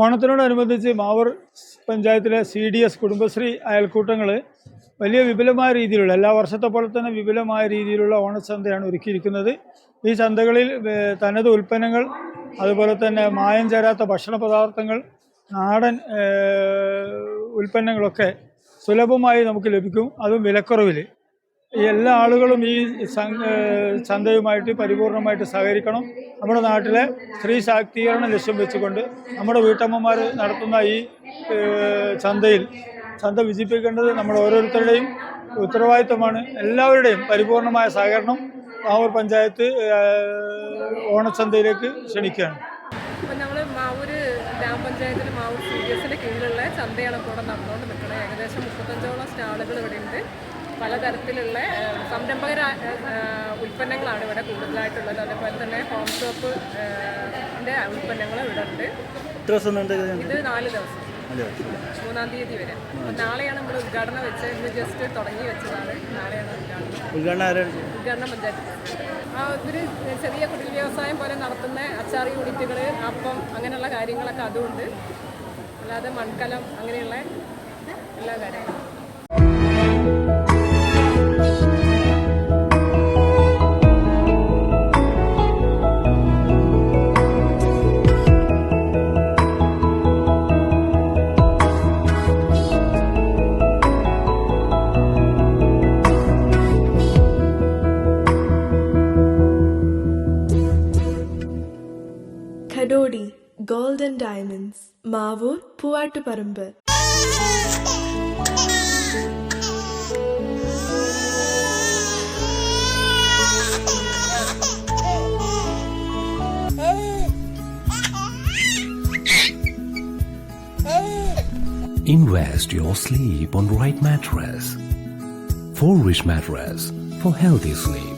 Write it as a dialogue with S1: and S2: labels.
S1: ഓണത്തിനോടനുബന്ധിച്ച് മാവൂർ പഞ്ചായത്തിലെ C D S Kudumbashree അയൽക്കൂട്ടങ്ങൾ വലിയ വിപുലമായ രീതിയിലുള്ള എല്ലാ വർഷത്തെ പോലെ തന്നെ വിപുലമായ രീതിയിലുള്ള ഓണച്ചന്തയാണ് ഒരുക്കിയിരിക്കുന്നത്. ഈ ചന്തകളിൽ തനത് ഉൽപ്പന്നങ്ങൾ അതുപോലെ തന്നെ മായം ചേരാത്ത ഭക്ഷണ പദാർത്ഥങ്ങൾ നാടൻ ഉൽപ്പന്നങ്ങളൊക്കെ സുലഭമായി നമുക്ക് ലഭിക്കും. അതും വിലക്കുറവിൽ എല്ലാ ആളുകളും ഈ ചന്തയുമായിട്ട് പരിപൂർണമായിട്ട് സഹകരിക്കണം. നമ്മുടെ നാട്ടിലെ സ്ത്രീ ശാക്തീകരണം ലക്ഷ്യം വെച്ചുകൊണ്ട് നമ്മുടെ വീട്ടമ്മമാർ നടത്തുന്ന ഈ ചന്തയിൽ ചന്ത വിജയിപ്പിക്കേണ്ടത് നമ്മൾ ഓരോരുത്തരുടെയും ഉത്തരവാദിത്വമാണ്. എല്ലാവരുടെയും പരിപൂർണമായ സഹകരണം മാവൂർ പഞ്ചായത്ത് ഓണച്ചന്തയിലേക്ക് ക്ഷണിക്കുകയാണ്.
S2: നമ്മൾ മാവൂർ മാവൂർ കീഴിലുള്ള ചന്തയാണ് ഇപ്പോൾ നടന്നുകൊണ്ട് നിൽക്കുന്നത്. ഏകദേശം മുപ്പത്തഞ്ചോളം സ്റ്റാളുകൾ ഇവിടെ ഉണ്ട് പലതരത്തിലുള്ള സംരംഭക സംരംഭകര ഉൽപ്പന്നങ്ങളാണ് ഇവിടെ കൂടുതലായിട്ടുള്ളത്. അതേപോലെ തന്നെ ഹോം ഷോപ്പ് ന്റെ ഉൽപ്പന്നങ്ങൾ ഇവിടെ ഉണ്ട്. ഇത് നാല് ദിവസം. മൂന്നാം തീയതി വരെ. നാളെയാണ് നമ്മൾ ഉദ്ഘാടനം വെച്ച് ഇന്ന് ജസ്റ്റ് തുടങ്ങി വെച്ചതാണ്. നാളെയാണ് ഉദ്ഘാടനം.
S3: ഉദ്ഘാടനം
S2: പഞ്ചായത്ത് ആ ഒരു ചെറിയ കുടിൽ വ്യവസായം പോലെ നടത്തുന്ന അച്ചാർ യൂണിറ്റുകൾ അപ്പം അങ്ങനെയുള്ള കാര്യങ്ങളൊക്കെ അതുമുണ്ട് അല്ലാതെ മൺകലം അങ്ങനെയുള്ള എല്ലാ കാര്യങ്ങളും.
S4: ഖഡോഡി golden diamonds Mavoor Poovattuparamba
S5: Invest your sleep on right mattress. For rich mattress for healthy sleep.